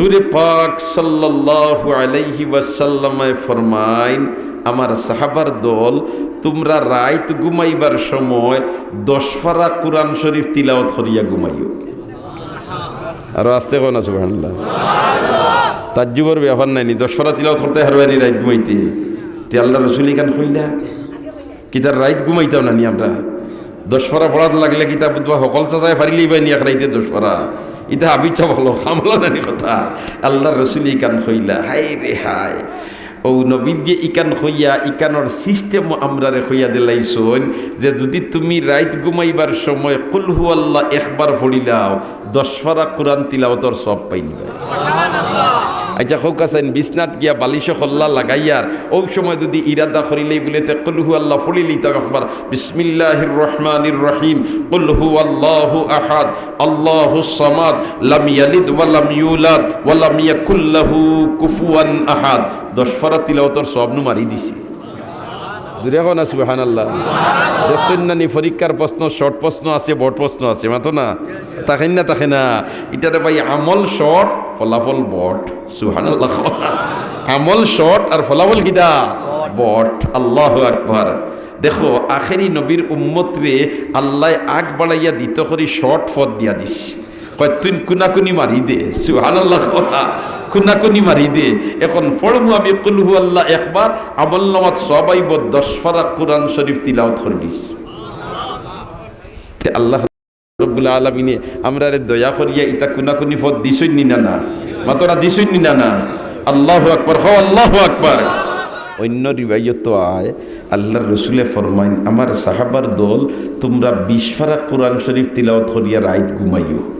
হুজুরে পাক সাল্লাল্লাহু আলাইহি ওয়াসাল্লামে ফরমাইন আমার সাহাবার দল তোমরা রাইত ঘুমাইবার সময় দশ ফারা কোরআন শরীফ তিলাওয়াত করিয়া ঘুমাইও। আর আসতে কোন? আছে সুবহানাল্লাহ। তাজ্জুবর ব্যাপার নাইনি দশ ফারা তিলাওয়াত করতে হারবানি রাইত ঘুমাইতে। তে আল্লাহ রসুল ইখান কইলা কি তার রাইত ঘুমাইতাম না নি আমরা? দশ ফারা পড়াতে লাগলে কি তা বুধবা সকল চাচাই ফারিলেই পাই নি এক রাইতে দশ ইতা আবিচ্ছা ভালো খামলা নানি কথা। আল্লাহ রসুল ইকান কইলা হাই রে হাই ও নবীন দিয়ে ইকান হইয়া ইকানোর সিস্টেম আমরা রে হইয়া দিলাইছন যে যদি তুমি রাইত ঘুমাইবার সময় কুলহু আল্লাহ একবার ফড়িলাও দশ ফারা কোরআন তিলাওতর সব পাইনিবা। আচ্ছা হোক আছেন বিশ্বনাথ গিয়া বালিশ হল্লা লাগাইয়ার, ওই সময় যদি ইরাদা করিলেই বলে, তে কলহু আল্লাহ ফলিলি তা আকবর, বিসমিল্লাহির রহমানির রহিম কলহু আল্লাহু আহাদ, আল্লাহু সামাদ, লাম ইয়ালিদ ওয়া লাম ইউলাদ, ওয়া লাম ইয়াকুল্লাহু কুফুয়ান আহাদ। দশ ফারা তিলাওতর সব মারি দিছি। দূরে এখন না সুবাহান আল্লাহ দেশনানি পরীক্ষার প্রশ্ন শর্ট প্রশ্ন আছে বড় প্রশ্ন আছে, মাতো না? তাকেন না তাকে না। এটাতে ভাই, আমল শর্ট ফলাফল বট সুহান আল্লাহ আমল শর্ট আর ফলাফল কিটা? বট আল্লাহ আকবার। দেখো, আখেরি নবীর উম্মতরে আল্লাহ আগ বাড়াইয়া দিত করি শর্ট পথ দিয়া দিস। তুই কুনাকুনি মারি দে সুহান আল্লাহ কুনাকুনি মারি দে। এখন পড়মু আমি কুলহু আল্লাহ একবার। আমল নামাজ সবাই দশ ফারা কোরআন শরীফ তিলাওত করে আল্লাহ রব্বুল আলমিনে আমরা দয়া করিয়া ইতা কুনাকুনি পথ দিছই নি না না? মাতরা দিছই নি না না? আল্লাহ আকবার হ আল্লাহ আকবার। অন্য রিবাইয়ত আয়, আল্লাহর রসুলে ফরমাইন, আমার সাহাবার দল, তোমরা বিশ ফারা কোরআন শরীফ তিলাওত করিয়া রাইত ঘুমাইও।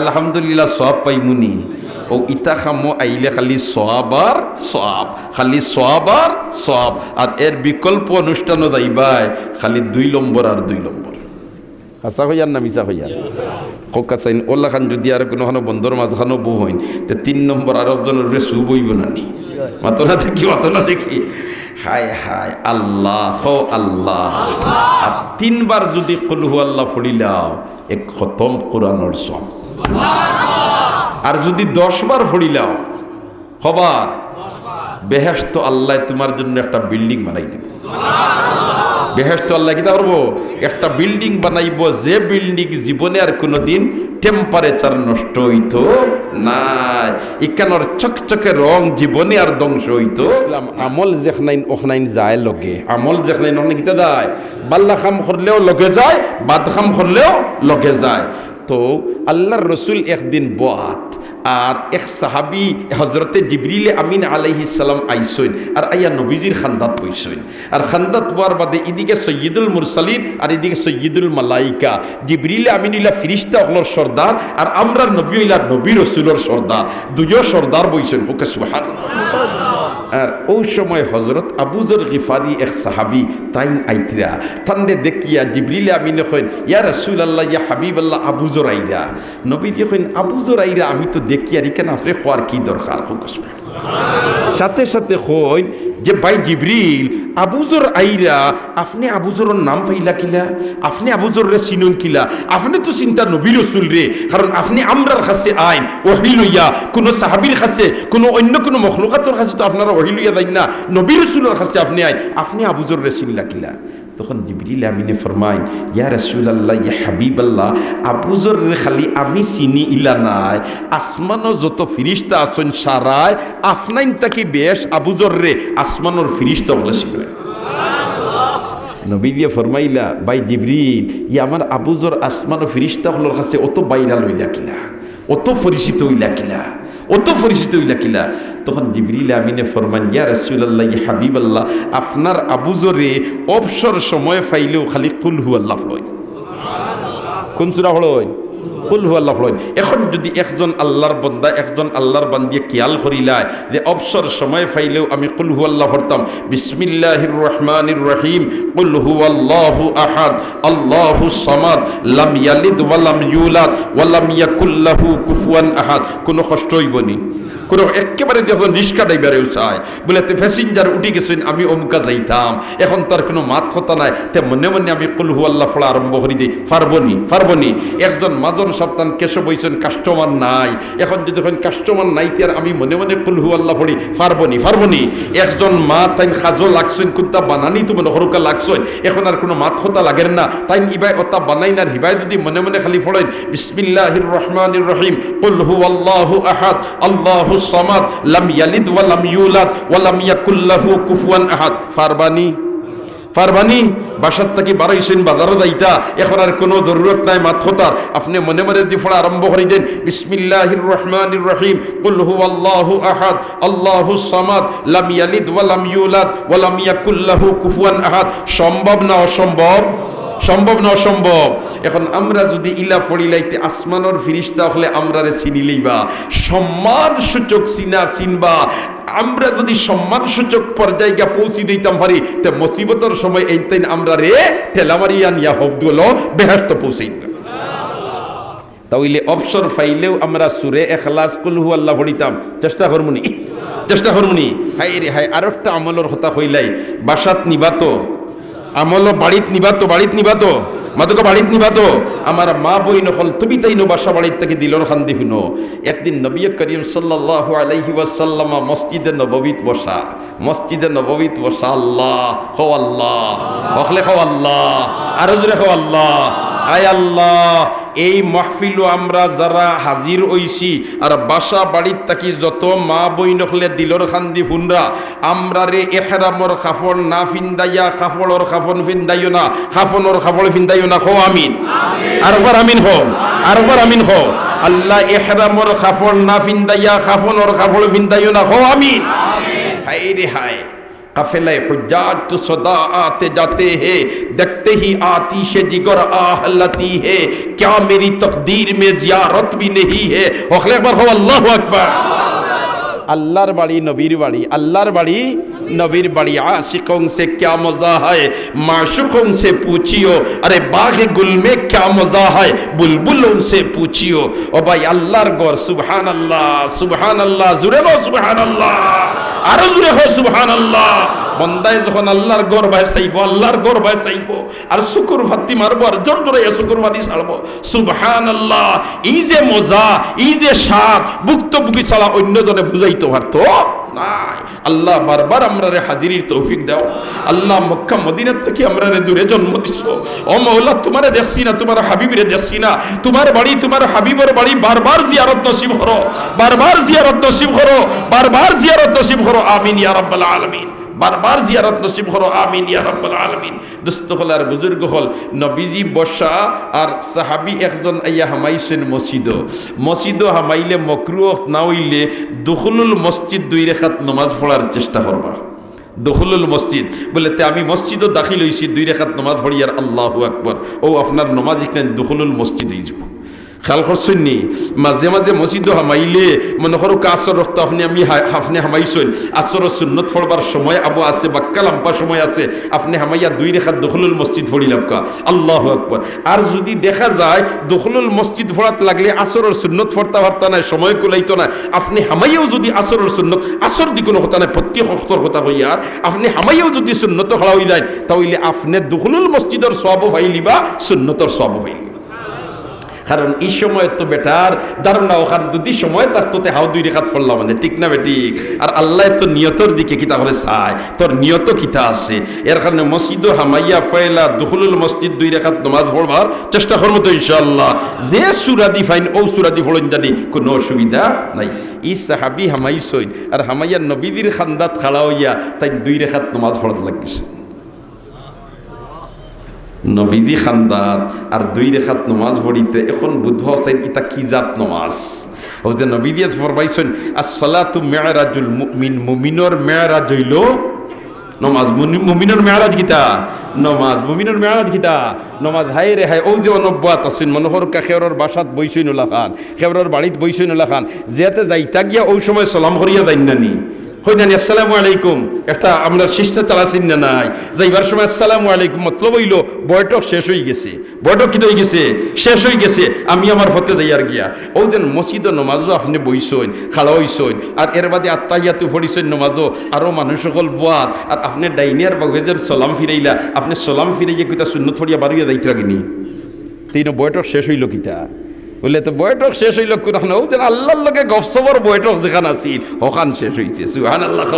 আলহামদুলিল্লাহ সব পাইমুনি ও ইতা খামো আইলে খালি সবার সব খালি সবার সব আর এর বিকল্প অনুষ্ঠানও যাইবাই খালি দুই নম্বর আর দুই নম্বর হাসা হইয়ার না মিশা হইয়ার কোকা চাইন ওলা খান যদি আর কোনো খানো বন্ধর মাঝখানো বউ হইন তে তিন নম্বর আর একজনের সু বইব না নি মাতো দেখি মাতো দেখি হায় হায় আল্লাহ আল্লাহ আর তিনবার যদি কলহু আল্লাহ ফড়িলাও এক খতম কোরআনর সব আর যদি দশ বার ফড়িলাও হবার। বেহেস্ত আল্লাহ তোমার জন্য একটা বিল্ডিং বানাই দেবে। বেহেস্ত আল্লাহ কিতা করব? একটা বিল্ডিং বানাইব যে বিল্ডিং জীবনে আর কোনোদিন টেম্পারেচার নষ্ট হইতো না ইকানোর চকচকে রং জীবনে আর ধ্বংস হইতো। আমল যেখানাইন ওখানাইন যায় লগে। আমল যেখানাইন ওখানে কিতা যায়? বাল্লা খাম করলেও লগে যায় বাদ খাম করলেও লগে যায়। তো আল্লাহর রসুল একদিন বাত আর এক সাহাবি হজরতে জিবরিলে আমিন আলাইহি সালাম আইসইন, আর আইয়া নবীজির খান্দাত পইসইন। আর খান্দাত হওয়ার বাদে এদিকে সৈয়দুল মুরসালিন, আর এদিকে সৈয়দুল মালাইকা। জিবরিলে ইলা ফিরিস্তা হলর সর্দার, আর আমরা নবী নবী রসুলর সর্দার। দুজো সর্দার বইছেন হুকে সুহান আর ওই সময় হজরত আবুজর গিফারি এক সাহাবি তাইন আইতরা তান্দে দেখিয়া জিবরিলে আমিনে নখন ইয়া রসুল আল্লাহ ইয়া হাবিব আল্লাহ আবুজর আইরা নবী কইন আবুজর আইরা আমি তো দেখি আর ইখানে আপনি খোয়ার কি দরকার? হোক সাথে সাথে কই যে ভাই জিবরিল আবুজর আইরা, আপনি আবুজরের নাম পাইলা কিলা? আপনি আবুজর রে চিনুন কিলা? আপনি তো চিন্তা নবী রসুল রে, কারণ আপনি আমরার কাছে আইন, ওহি লইয়া, কোনো সাহাবির কাছে, কোনো অন্য কোনো মখলুকাতর কাছে তো আপনারা ওহি লইয়া যাই না, নবী রসুলের কাছে আপনি আইন, আপনি আবুজর রে চিনলা কিলা? তখন জিবরিল আমিনে ফরমাইন ইয়া রাসূল আল্লাহ ইয়া হাবিব আল্লাহ আবুজর খালি আমি চিনি ইলা নাই, আসমানও যত ফিরিস্তা আছেন সারায় আফনাইন তাকি বেশ? আবুজর রে আসমানোর ফিরিস্তা বলে ছিলেন নবী দিয়ে ফরমাইলা বাই জিবরিল, ই আমার আবুজর আসমান ও ফিরিস্তা হলোর কাছে অত বাইরা লইলা কিলা অত পরিচিত হইলা কিলা অত পরিচিত হইলা কিলা তখন জিবরিল আমিনে ফরমান, ইয়া রাসূলুল্লাহ, ইয়া হাবিবাল্লাহ, আপনার আবুজরে অবসর সময় ফাইলেও খালি কুল হু আল্লাহ হয় কোন সূরা হলো কুল এখন যদি একজন আল্লাহর বন্দা, একজন আল্লাহর বান্দিয়ে কিয়াল করিলায় যে অবসর সময় ফাইলেও আমি কুলহু আল্লাহ পড়তাম, বিসমিল্লাহির রহমানির রহিম কুলহু আল্লাহ আহাদ, আল্লাহু সামাদ, লাম ইয়ালিদ ওয়ালাম ইউলাদ ওয়ালাম ইয়াকুল্লাহু ইয়াকুল কুফুয়ান আহাদ। কোনো কষ্ট হইবনি। কোনো একেবারে যখন রিস্কা ড্রাইভারে উঠায়, বলে, তে প্যাসেঞ্জার উঠি গেছেন, আমি অমুকা যাইতাম। এখন তার কোনো মাত কথা নাই। তে মনে মনে আমি কুলহু আল্লাহ ফলা আরম্ভ করি দিই। পারবনি পারবনি একজন মাজন সপ্তাহ কেশব বইছেন কাস্টমার নাই। এখন যদি যখন কাস্টমার নাই তার আমি মনে মনে কুলহু আল্লাহ ফড়ি পারবনি পারবনি একজন মা তাই খাজো লাগছেন, কুন্তা বানানি তো মনে হরুকা লাগছেন। এখন আর কোনো মাত হতা লাগেন না। তাই ইবাই অতা বানাই না হিবাই যদি মনে মনে খালি ফড়েন বিসমিল্লাহির রহমানির রহিম, কুল হু আল্লাহু আহাদ, আল্লাহু সামাদ, লাম ইয়ালিদ ওয়া লাম ইউলাদ ওয়া লাম ইয়াকুল কুফুয়ান আহাদ। ফারবানি ফারবানি বাসার থেকে বাড়াইছেন বাজারও যাইতা, এখন আর কোনো জরুরত নাই মাথতার আপনি মনে মনে দি ফোড়া আরম্ভ করে দেন, বিসমিল্লাহির রহমানির রহিম, কুল হু আল্লাহু আহাদ, আল্লাহু সামাদ, লাম ইয়ালিদ ওয়া লাম ইউলাদ ওয়া লাম ইয়াকুল কুফুয়ান আহাদ। সম্ভব না অসম্ভব? সম্ভব না অসম্ভব? এখন আমরা যদি ইলা ফড়িলাইতে আসমানোর ফিরিস্তা হলে আমরারে চিনিলেইবা সম্মান সূচক চিনা চিনবা। আমরা যদি সম্মান সূচক পর্যায়ে গিয়া পৌঁছি দিতাম পারি তে মুসিবতর সময় এই তাইন আমরা রে টেলামারিয়ান ইয়া হবদুল বেহাস্ত পৌঁছাই তাইলে অবসর ফাইলেও আমরা সুরে এখলাস কুলহু আল্লাহ পড়িতাম। চেষ্টা করমুনি। চেষ্টা করমুনি। হাই রে হাই আর একটা আমলের কথা হইলাই বাসাত নিবাতো আমল বাড়িত নিবাতো বাড়িত নিবাতো মাদক বাড়িত নিবাতো আমার মা বই নকল তুমি তাই বাসা বাড়ির থেকে দিলর খান্দি শুনো। একদিন নবী করিম সাল্লাহ আলাইহি ওয়াসাল্লামা মসজিদে নববীত বসা। মসজিদে নববীত বসা, আল্লাহ হো আল্লাহ হকলে হো আল্লাহ আরজরে জোরে হো আল্লাহ আয় আল্লাহ এই মাহফিলও আমরা যারা হাজির হইছি আর বাসা বাড়ির থাকি যত মা বই নখলে দিলর খান্দি ফুনরা আমরা রে এহরামর খাফন না ফিন্দাইয়া খাফড়র খাফন ফিন্দাইও না খাফনর খাফড় ফিন্দাইও না হো আমিন। আরবার আমিন হো আরবার আমিন হো আল্লাহ এহরামর খাফন না ফিন্দাইয়া খাফনর খাফড় ফিন্দাইও না হো আমিন। হায় রে হায়। काफिले हुज्जाज तो सदा आते जाते हैं, देखते ही आतिश जिगर आहलती है। क्या मेरी तकदीर में जियारत भी नहीं है? अखले अकबर हो, अल्लाह अकबर। আল্লাহর বাড়ি, নবীর বাড়ি, আল্লাহর বাড়ি, নবীর বাড়ি। আশিকং সে ক্যা মজা হয়, মাশুকং সে পুছিও। আরে বাঘ গুলমে ক্যা মজা হয়, বুলবুল সে পুছিও। ও ভাই, আল্লাহর গর সুবহান আল্লাহ সুবহান আল্লাহ জুড়ে হো সুবহান আল্লাহ আরও জুড়ে হো সুবহান আল্লাহ বন্দায় যখন আল্লাহর গড় ভাই চাইব, আল্লাহর গড় ভাই চাইব, আর শুকুর ফাত্তি মারবো, আর জোর জোরে শুকুর ফাতি ছাড়বো। সুবহান আল্লাহ এই যে মজা, এই যে স্বাদ, ভুক্তভোগী ছাড়া অন্যজনে বুঝাইতে পারতো নাই। আল্লাহ বারবার আমরা রে হাজিরির তৌফিক দাও। আল্লাহ মক্কা, মদিনার থেকে আমরা রে দূরে জন্ম দিছ। ও মৌলা, তোমারে দেখছি না, তোমার হাবিবরে দেখছি না। তোমার বাড়ি, তোমার হাবিবের বাড়ি বারবার জিয়ারত নসিব করো, বারবার জিয়ারত নসিব করো, বারবার জিয়ারত নসিব করো। আমিন ইয়া রাব্বাল আলামিন। বারবার জিয়ারত নসিব করো আমিন, ইয়া রাব্বাল আলামিন। দোস্ত হল আর বুজুর্গ হল। নবীজি বসা আর সাহাবি একজন আইয়া হামাইছেন মসজিদ মসজিদ হামাইলে মকরু না হইলে দুখলুল মসজিদ দুই রেখাত নমাজ পড়ার চেষ্টা করবা। দখলুল মসজিদ। বলে, তে আমি মসজিদও দাখিল হইছি, দুই রেখাত নমাজ পড়ি আর আল্লাহ আকবর। ও আপনার নমাজ এখানে দখলুল মসজিদ হয়ে যাব। খেয়াল করছেন নি? মাঝে মাঝে মসজিদও হামাইলে, মনে করো কাসর রক্ত আপনি আমি আপনি হামাইছেন আসর সুন্নত ফড়বার সময় আবু আছে, বাক্কা লাম্পা সময় আছে। আপনি হামাইয়া দুই রেখাত দখলুল মসজিদ ফড়িলাম কা আল্লাহ আকবর। আর যদি দেখা যায়, দখলুল মসজিদ ফড়াত লাগলে আসরের সুন্নত ফড়তা পারতা নাই, সময় কুলাইতো না আপনি হামাইয়াও যদি আসরের সুন্নত, আসর দি কোনো কথা নাই, প্রত্যেক হস্তর কথা হইয়ার আপনি হামাইয়াও যদি সুন্নত খড়া হয়ে যায় তাহলে আপনি দখলুল মসজিদের সব ফাইলিবা সুন্নতর সব ফাইলিবা কারণ এই সময় তো বেটার, ধারণা ওখান যদি সময় থাকতো তে হাও দুই রেখাত পড়লাম মানে ঠিক না বেটিক আর আল্লাহ তো নিয়তর দিকে কিতা করে চায়? তোর নিয়ত কিতা আছে? এর কারণে মসজিদ হামাইয়া ফয়লা দুখুলুল মসজিদ দুই রেখাত নমাজ পড়বার চেষ্টা করব তো ইনশাল্লাহ যে সুরাদি ফাইন, ও সুরাদি ফলন জানি, কোনো অসুবিধা নাই। ই সাহাবি হামাই সইন আর হামাইয়া নবীদির খান্দাত খালা হইয়া তাই দুই রেখাত নমাজ পড়াতে লাগিছে। নবীজি খান্দাত আর দুই রেখাত নমাজ পড়িতে এখন বুদ্ধ হোসেন ইতা কি জাত নমাজ? ও যে নবীদিয়াত ফরমাইছেন, আসসালাতু মেয়রাজুল মুমিন মুমিনর মেয়রাজ হইল নমাজ। মুনি- মুমিনের মেয়ারাজ গীতা নমাজ। মুমিনের মেয়ারাজ গীতা নমাজ হাই রে হাই ও যে অনব্বাত আছেন, মনোহর খেওরের বাসাত নোলা খান, খেওরের বাড়িত নোলা খান, যেতে যাইতা গিয়া ওই সময় সালাম করিয়া যাই নানি হই নানি আসসালামু আলাইকুম। একটা আমরা শিষ্টাচার আছেন না নাই। যাইবার সময় আসসালামু আলাইকুম মতলব হইল, বৈঠক শেষ হয়ে গেছে। বৈঠক কি হয়ে গেছে? শেষ হয়ে গেছে। আমি আমার হতে যাইয়ার গিয়া, ও যেন মসজিদ নমাজও আপনি বইসইন, খালা হইসইন, আর এর বাদে আত্মাহিয়াতু ফরিসইন নমাজও আরও মানুষ সকল বোয়াত, আর আপনি ডাইনিয়ার বাগে যেন সলাম ফিরাইলা, আপনি সলাম ফিরাইয়া কিতা শূন্য ফরিয়া বাড়িয়া যাইতে লাগিনি। তিন বৈঠক শেষ হইল কিতা? বলে তো বৈঠক শেষ হইল কোন ও যেন আল্লাহর লগে গফসবর বৈঠক যেখান আছিল ওখান শেষ হইছে। সুহান আল্লাহ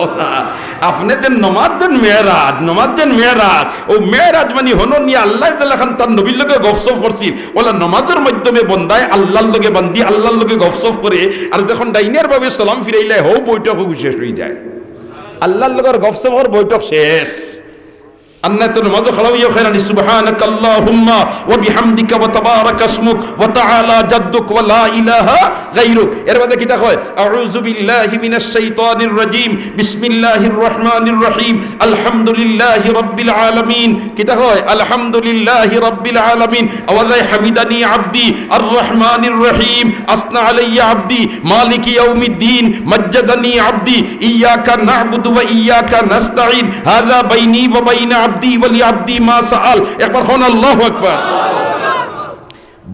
আপনি যে নমাজ যেন মেয়েরাজ, নমাজ যেন মেয়েরাজ, ও মেয়েরাজ মানে হন নিয়ে আল্লাহ যেখান তার নবীর লগে গফসফ করছিল ওলা নমাজের মাধ্যমে বন্দায় আল্লাহর লোকে বান্ধি আল্লাহর লোকে গফসফ করে, আর যখন ডাইনিয়ার ভাবে সালাম ফিরাইলে, হও বৈঠক শেষ হয়ে যায়। আল্লাহর লগের গফসফর বৈঠক শেষ। আন্নাত নামাজ খালাউয়া খায়রান সুবহানাক আল্লাহুম্মা ওয়া বিহামদিকা ওয়া তাবারাক ইসমুক, ওয়া তাআলা জাদ্দুক, ওয়া লা ইলাহা গায়রুক। এর মধ্যে কি দেখো? আউযু বিল্লাহি মিনাশ শাইতানির রাজীম, বিসমিল্লাহির রহমানির রহিম, আলহামদুলিল্লাহি রাব্বিল আলামিন। কি দেখো? আলহামদুলিল্লাহি রাব্বিল আলামিন। আওয়াজাই হামিদানি আবদি আর রহমানির রহিম। আসনা আলাইয়া আবদি, মালিকি ইয়াউমিদ্দিন, মজ্জাদানি আবদি, ইয়াকা না'বুদু ওয়া ইয়াকা নাস্তাঈন। হাযা বাইনি ওয়া বাইনা আব্দি বলি, আব্দি মা সাল একবার হন আল্লাহ একবার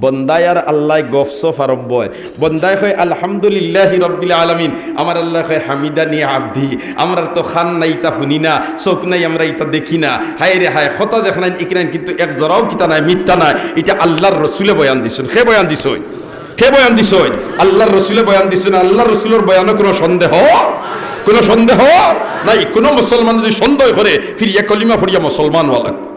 বন্দায় আর আল্লাহ গফসফ আরম্ভ হয় বন্দায় হয়, আলহামদুলিল্লাহ রব্বিল আলমিন। আমার আল্লাহ হয়, হামিদা নিয়ে আব্দি। আমরা তো খান নাই, তা শুনি না। চোখ নাই, আমরা ইতা দেখি না। হায় রে হায় হতা দেখ নাই, ইকরান, কিন্তু এক জরাও কিতা নাই, মিথ্যা নাই। এটা আল্লাহর রসুলে বয়ান দিছুন। সে বয়ান দিছই সে বয়ান দিস আল্লাহর রসুলে বয়ান দিছেন আল্লাহর রসুলের বয়ানে কোনো সন্দেহ? কোনো সন্দেহ? নাই, কোনো মুসলমান যদি সন্দেহ করে, ফিরিয়া কলিমা ফরিয়া মুসলমান ওয়ালা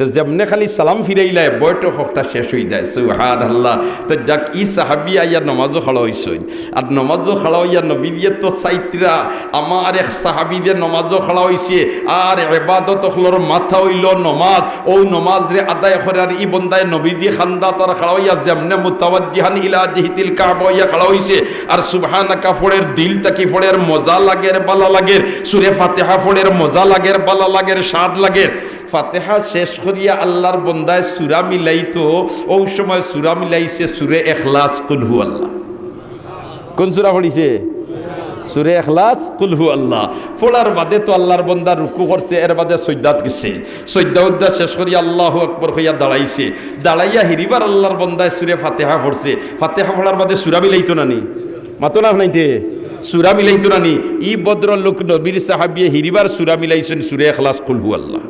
তো যেমনে খালি সালাম ফিরাইলে বৈঠক হকটা শেষ হয়ে যায় সুহান আল্লাহ তো যাক, ই সাহাবি আইয়া নমাজও খাড়া হইসইন আর নমাজও খাড়া হইয়া নবী তো চাইত্রা আমার এক সাহাবি দিয়ে নমাজও খাড়া হইছে। আর এবাদত হলোর মাথা হইল নমাজ। ও নমাজ রে আদায় করে আর ই বন্দায় নবীজি খান্দা তার খাড়া হইয়া যেমনে মুতাওয়াজ্জিহান ইলা জিহিতিল কাবা হইয়া খাড়া হইছে। আর সুবহানাকা ফোড়ের দিল তাকি ফোড়ের মজা লাগের, বালা লাগের? সুরে ফাতেহা ফোড়ের মজা লাগের, বালা লাগের, স্বাদ লাগের। ফাতেহা শেষ করিয়া আল্লাহর বন্দায় সুরা মিলাইতো, ওই সময় সুরা মিলাইছে সুরে এখলাস কুলহু আল্লাহ। কোন সুরা পড়িছে? সুরে এখলাস কুলহু আল্লাহ। ফোড়ার বাদে তো আল্লাহর বন্দা রুকু করছে, এর বাদে সৈদাত গেছে। সৈদা উদ্দা শেষ করিয়া আল্লাহ আকবর হইয়া দাঁড়াইছে। দাঁড়াইয়া হিরিবার আল্লাহর বন্দায় সুরে ফাতেহা পড়ছে। ফাতেহা পড়ার বাদে সুরা মিলাইতো নানি? মাতো না নাইতে সুরা মিলাইতো নানি? ই বদ্র লোক নবীর সাহাবিয়ে হিরিবার সুরা মিলাইছেন, সুরে এখলাস কুলহু আল্লাহ।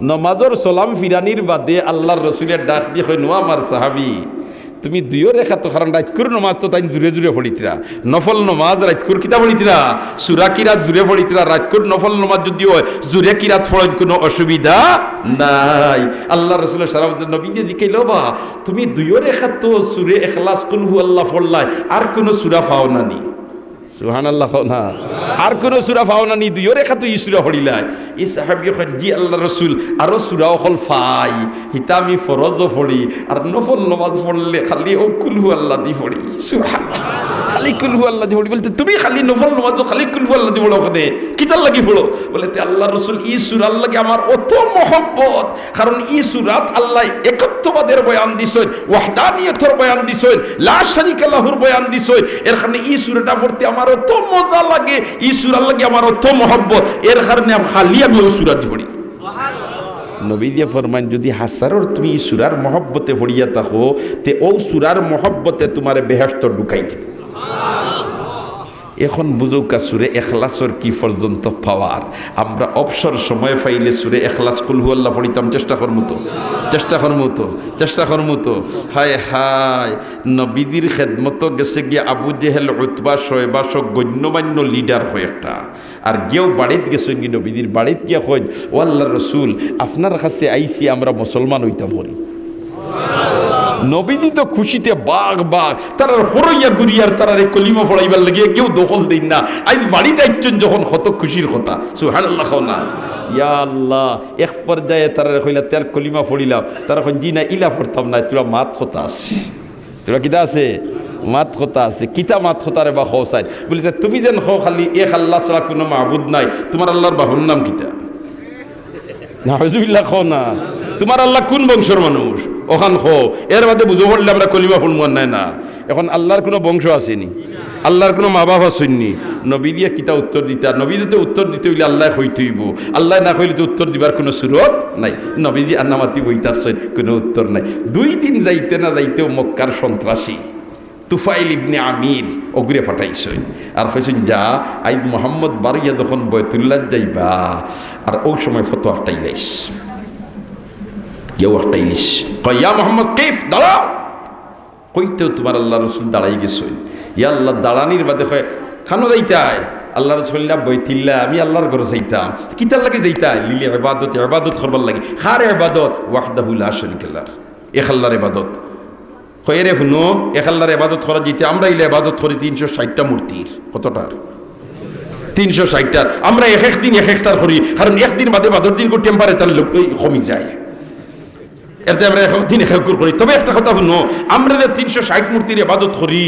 নমাজর সলাম ফিরানির বাদে আল্লাহর রসুলের ডাক দিয়ে হয় নোয়া আমার সাহাবি, তুমি দুইও রেখা তো কারণ রাজকুর নমাজ তো তাই জুড়ে জুড়ে পড়িতরা নফল নমাজ রাজকুর কিতা পড়িতরা সুরা কিরাত জুড়ে পড়িতরা রাজকুর নফল নমাজ যদি হয় জুড়ে কিরাত ফলেন কোনো অসুবিধা নাই। আল্লাহ রসুলের সারা নবী যে দিকে বা তুমি দুইও রেখা তো সুরে এখলাস কুলহু আল্লাহ ফল্লাই আর কোনো সুরা পাও না নি? সুহান আল্লাহ না। আর কোন সুরা পাও না দুইও রেখা তুই সুরা হরিলাই ই সাহাবি জি আল্লাহ রসুল, আরও সুরা হল ফাই। হিতামি আমি ফড়ি আর নফল নমাজ পড়লে খালি ও কুলহু আল্লাহ দি ফড়ি সুহান খালি কুলহু আল্লাহ পড়ি বলতে তুমি খালি নফল নমাজও খালি কুলহু আল্লাহ দি পড়ো ওখানে। কিতার লাগি পড়ো বলে তে আল্লাহ রসুল ই সুরার লাগে আমার অত মহব্বত। কারণ ই সুরাত আল্লাহ একত্ববাদের বয়ান দিছেন ওয়াহদানিয়তর বয়ান দিছেন লা শারিকা লাহুর বয়ান দিছেন। এর কারণে ই সুরাটা পড়তে আমার অত মজা লাগে ই সুরার লাগে আমার অত মহব্বত। এর কারণে আমি খালি আমি ওই সুরাত পড়ি। নবী দিয়ে ফরমান যদি হাসারর তুমি সুরার মহব্বতে পড়িয়া থাকো তে ও সুরার মহব্বতে তোমার বেহেস্ত ঢুকাই দিবে। এখন বুঝৌকা সুরে এখলাসর কি পর্যন্ত পাওয়ার আমরা অবসর সময় পাইলে সুরে এখলাস কুলহু আল্লাহ পড়িতাম, চেষ্টা করমু তো চেষ্টা করমু তো চেষ্টা করমু তো হায় হায়, নবীদির খেদমত গেছে গিয়ে আবু জেহেল, উতবা শয়বাস গণ্যমান্য লিডার হয় একটা। আর গিয়েও বাড়িত গেছে গিয়ে নবীদির বাড়িত গিয়ে হয় ও আল্লাহ রসুল, আপনার কাছে আইসি আমরা মুসলমান হইতাম করি নবীদি তো খুশিতে বাঘ বাঘ, তারা হরইয়া গুরিয়ার তারা কলিমা ফড়াইবার লাগে কেউ দখল দিন না। আজ বাড়িতে একজন যখন কত খুশির কথা। সুহান আল্লাহ না। ইয়া আল্লাহ, এক পর্যায়ে তারা কইলা তার কলিমা ফড়িলাম। তারা কইন, জি না, ইলা পড়তাম না, তোরা মাত কথা আছে। তোরা কিতা আছে? মাত কথা আছে। কিতা মাত হতারে বা খোসাই বলি যে তুমি যেন খো খালি, এক আল্লাহ ছাড়া কোনো মাহবুদ নাই। তোমার আল্লাহর বাহুর নাম কিতা? না খো না। তোমার আল্লাহ কোন বংশের মানুষ? ওখান খো। এর বাদে বুঝো পড়লে আমরা কলিমা শুনবার নাই না। এখন আল্লাহর কোনো বংশ আসেনি। আল্লাহর কোনো মা বাবা শুননি। নবী দিয়ে কিতা উত্তর দিতা? নবী যদি উত্তর দিতে হইলে আল্লাহ হইতেইব আল্লাহ না কইলে তো উত্তর দিবার কোনো সুরত নাই। নবীজি আন্নামাতি বইতাছেন, কোনো উত্তর নাই। দুই দিন যাইতে না যাইতেও মক্কার সন্ত্রাসী। তুফাইল ইবনে আমির অগ্রে ফাটাইছেন আর কইছেন যা আই মোহাম্মদ বাড়িয়া যখন বয়তুল্লাহ যাইবা, আর ওই সময় ফটো আটাইলাইস কেউ আটাইলিস কয়া মোহাম্মদ, কেফ, দাঁড়াও! কইতেও তোমার আল্লাহ রসুল দাঁড়াই গেছেন ইয়া আল্লাহ, দাঁড়ানির বাদে হয় খানো যাইতায় আল্লাহ রসুল্লাহ বইতিল্লা আমি আল্লাহর ঘরে যাইতাম। কিতার লাগে যাইতাই? লিলি এবাদত এবাদত করবার লাগে। খার এবাদত ওয়াহদাহুল্লাহ শরিকাল্লার এখাল্লার এবাদত হয়ে শুনো এখাল্লার এবাদত করা যেতে আমরা ইলে এবাদত করি তিনশো ষাটটা মূর্তির। কতটার? তিনশো ষাটটার। আমরা এক একদিন এক একটার করি, কারণ একদিন বাদে বাদর দিন টেম্পারেচার কমি যায়। এতে আমরা একদিন এক করি তবে একটা কথা শুনো, আমরা যে তিনশো ষাট মূর্তির এবাদত করি,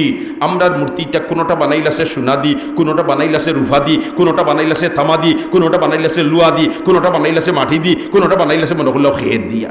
আমরা মূর্তিটা কোনোটা বানাইলাছে সোনা দি কোনোটা বানাইলাছে রুফা দি কোনোটা বানাইলাছে তামা দি কোনোটা বানাইলাছে লুয়া দি কোনোটা বানাইলাছে মাটি দি কোনোটা বানাইলাছে মনে করল খের দিয়া।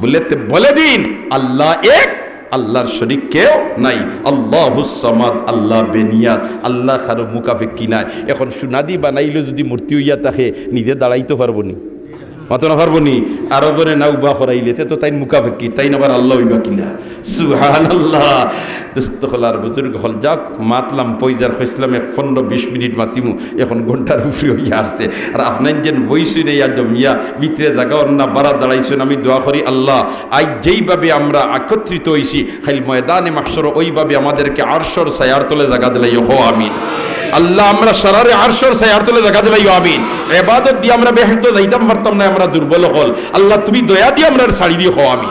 বলে বলে দিন, আল্লাহ এক, আল্লাহর শরিক কেউ নাই। আল্লাহ হুসামাদ আল্লাহ বেনিয়াদ, আল্লাহ কারও মুকাফে কিনায় এখন সুনাদি বানাইলে যদি মূর্তি হইয়া থাকে, নিজে দাঁড়াইতে পারব নি। মাতো না পারব নি আরও করে না উবা করাইলে তো তাই আল্লাহ আল্লাহ যাক, মাতলাম পয়জার হইসলাম এক পনেরো বিশ মিনিট মাতিমু, এখন ঘণ্টার উপরে হইয়া আসছে। আর আপনার যেন বইসুন ইয়া জমিয়া ভিতরে জায়গা অন্য বাড়া দাঁড়াইছেন, আমি দোয়া করি আল্লাহ, আজ যেইভাবে আমরা একত্রিত হইছি খালি ময়দানে মাসর ওইভাবে আমাদেরকে আরশর সায়ার তলে জায়গা দিলাই হো আমিন। আল্লাহ আমরা সারারে আরশর সায়ার তলে জায়গা দিলাই আমিন। এবাদত দিয়ে আমরা বেহত যাইতাম, পারতাম না, আমরা দুর্বল হল। আল্লাহ, তুমি দয়া দিয়ে আমরা ছাড়ি দিয়ে হো আমিন।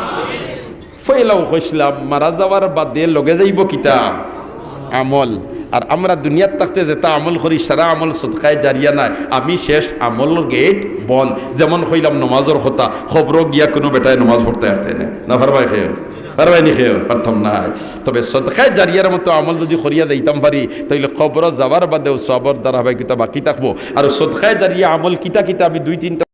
ফেলাও হইসলাম, মারা যাওয়ার বাদে লগে যাইব কিতা? আমল। আর আমরা দুনিয়ার থাকতে যেটা আমল করি, সারা আমল সৎকায় জারিয়া নাই। আমি শেষ আমলের গেট বন্ধ। যেমন কইলাম নমাজের কথা খবর গিয়া কোনো বেটায় নমাজ পড়তে আসতে না না, ভারবাই খেয়ে ভারবাই নি খেয়ে পারতাম নাই তবে সদকায় জারিয়ার মতো আমল যদি করিয়া যাইতাম পারি তাইলে খবর যাবার বাদেও সবর ধারাবাহিকতা বাকি থাকব আর সদকায় জারিয়া আমল কিতা কিতা আমি দুই তিনটা